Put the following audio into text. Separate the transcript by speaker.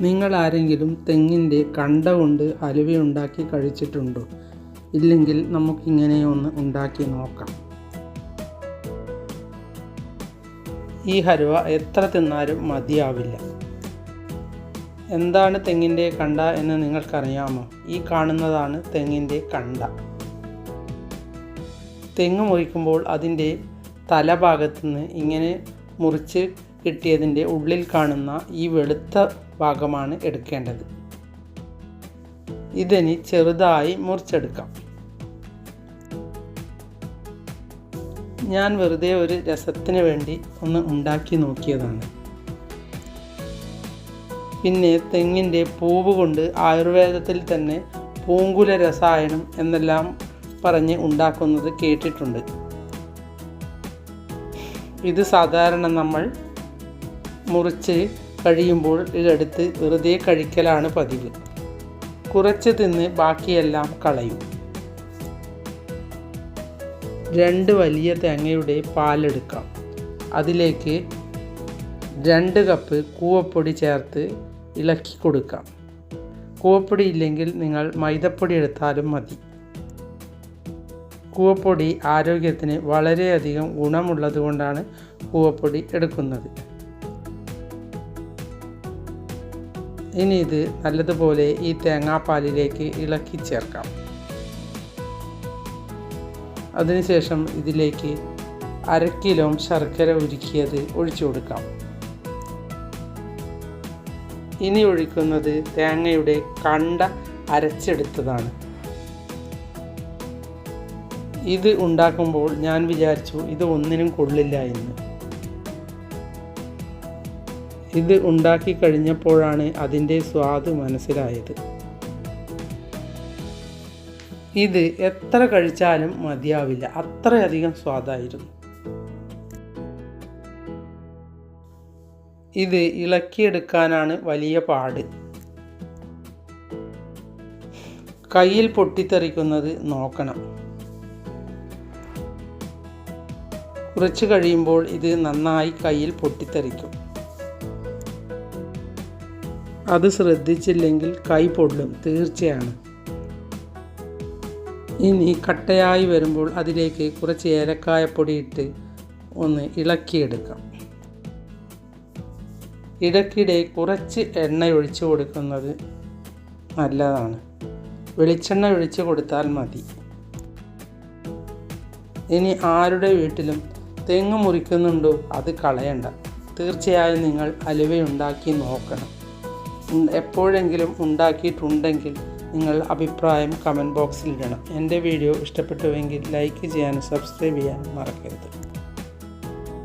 Speaker 1: നിങ്ങൾ ആരെങ്കിലും തെങ്ങിന്റെ കണ്ട കൊണ്ട് അലുവയുണ്ടാക്കി കഴിച്ചിട്ടുണ്ടോ? ഇല്ലെങ്കിൽ നമുക്കിങ്ങനെ ഒന്ന് ഉണ്ടാക്കി നോക്കാം. ഈ ഹലുവ എത്ര തിന്നാലും മതിയാവില്ല. എന്താണ് തെങ്ങിന്റെ കണ്ട എന്ന് നിങ്ങൾക്കറിയാമോ? ഈ കാണുന്നതാണ് തെങ്ങിന്റെ കണ്ട. തെങ്ങ് മുറിക്കുമ്പോൾ അതിന്റെ തലഭാഗത്ത് നിന്ന് ഇങ്ങനെ മുറിച്ച് കിട്ടിയതിന്റെ ഉള്ളിൽ കാണുന്ന ഈ വെളുത്ത ഭാഗമാണ് എടുക്കേണ്ടത്. ഇതിനി ചെറുതായി മുറിച്ചെടുക്കാം. ഞാൻ വെറുതെ ഒരു രസത്തിന് വേണ്ടി ഒന്ന് ഉണ്ടാക്കി നോക്കിയതാണ്. പിന്നെ തെങ്ങിന്റെ പൂവ് കൊണ്ട് ആയുർവേദത്തിൽ തന്നെ പൂങ്കുല രസായനം എന്നെല്ലാം പറഞ്ഞ് ഉണ്ടാക്കുന്നത് കേട്ടിട്ടുണ്ട്. ഇത് സാധാരണ നമ്മൾ മുറിച്ച് കഴിയുമ്പോൾ ഇതെടുത്ത് വെറുതെ കഴിക്കലാണ് പതിവ്. കുറച്ച് തിന്ന് ബാക്കിയെല്ലാം കളയും. രണ്ട് വലിയ തേങ്ങയുടെ പാലെടുക്കാം. അതിലേക്ക് രണ്ട് കപ്പ് കൂവപ്പൊടി ചേർത്ത് ഇളക്കി കൊടുക്കാം. കൂവപ്പൊടി ഇല്ലെങ്കിൽ നിങ്ങൾ മൈദപ്പൊടി എടുത്താലും മതി. കൂവപ്പൊടി ആരോഗ്യത്തിന് വളരെയധികം ഗുണമുള്ളത് കൊണ്ടാണ് കൂവപ്പൊടി എടുക്കുന്നത്. ഇനി ഇത് നല്ലതുപോലെ ഈ തേങ്ങാപ്പാലിലേക്ക് ഇളക്കി ചേർക്കാം. അതിനുശേഷം ഇതിലേക്ക് അര കിലോ ശർക്കര ഉരുക്കിയത് ഒഴിച്ചു കൊടുക്കാം. ഇനി ഒഴിക്കുന്നത് തേങ്ങയുടെ കണ്ട അരച്ചെടുത്തതാണ്. ഇത് ഉണ്ടാക്കുമ്പോൾ ഞാൻ വിചാരിച്ചു ഇത് ഒന്നിനും കൊള്ളില്ല എന്ന്. ഇത് ഉണ്ടാക്കി കഴിഞ്ഞപ്പോഴാണ് അതിന്റെ സ്വാദ് മനസ്സിലായത്. ഇത് എത്ര കഴിച്ചാലും മതിയാവില്ല. അത്രയധികം സ്വാദായിരുന്നു. ഇത് ഇളക്കിയെടുക്കാനാണ് വലിയ പാട്. കയ്യിൽ പൊട്ടിത്തെറിക്കുന്നത് നോക്കണം. കുറച്ച് കഴിയുമ്പോൾ ഇത് നന്നായി കയ്യിൽ പൊട്ടിത്തെറിക്കും. അത് ശ്രദ്ധിച്ചില്ലെങ്കിൽ കൈ പൊള്ളും തീർച്ചയാണ്. ഇനി കട്ടയായി വരുമ്പോൾ അതിലേക്ക് കുറച്ച് ഏലക്കായപ്പൊടി ഇട്ട് ഒന്ന് ഇളക്കിയെടുക്കാം. ഇടയ്ക്കിടെ കുറച്ച് എണ്ണ ഒഴിച്ചു കൊടുക്കുന്നത് നല്ലതാണ്. വെളിച്ചെണ്ണ ഒഴിച്ചു കൊടുത്താൽ മതി. ഇനി ആരുടെ വീട്ടിലും തെങ്ങ് മുറിക്കുന്നുണ്ടോ അത് കളയണ്ട. തീർച്ചയായും നിങ്ങൾ അലുവയുണ്ടാക്കി നോക്കണം. എപ്പോഴെങ്കിലും ഉണ്ടാക്കിയിട്ടുണ്ടെങ്കിൽ നിങ്ങൾ അഭിപ്രായം കമന്റ് ബോക്സിൽ ഇടണം. എന്റെ വീഡിയോ ഇഷ്ടപ്പെട്ടുവെങ്കിൽ ലൈക്ക് ചെയ്യാനും സബ്സ്ക്രൈബ് ചെയ്യാനും മറക്കരുത്.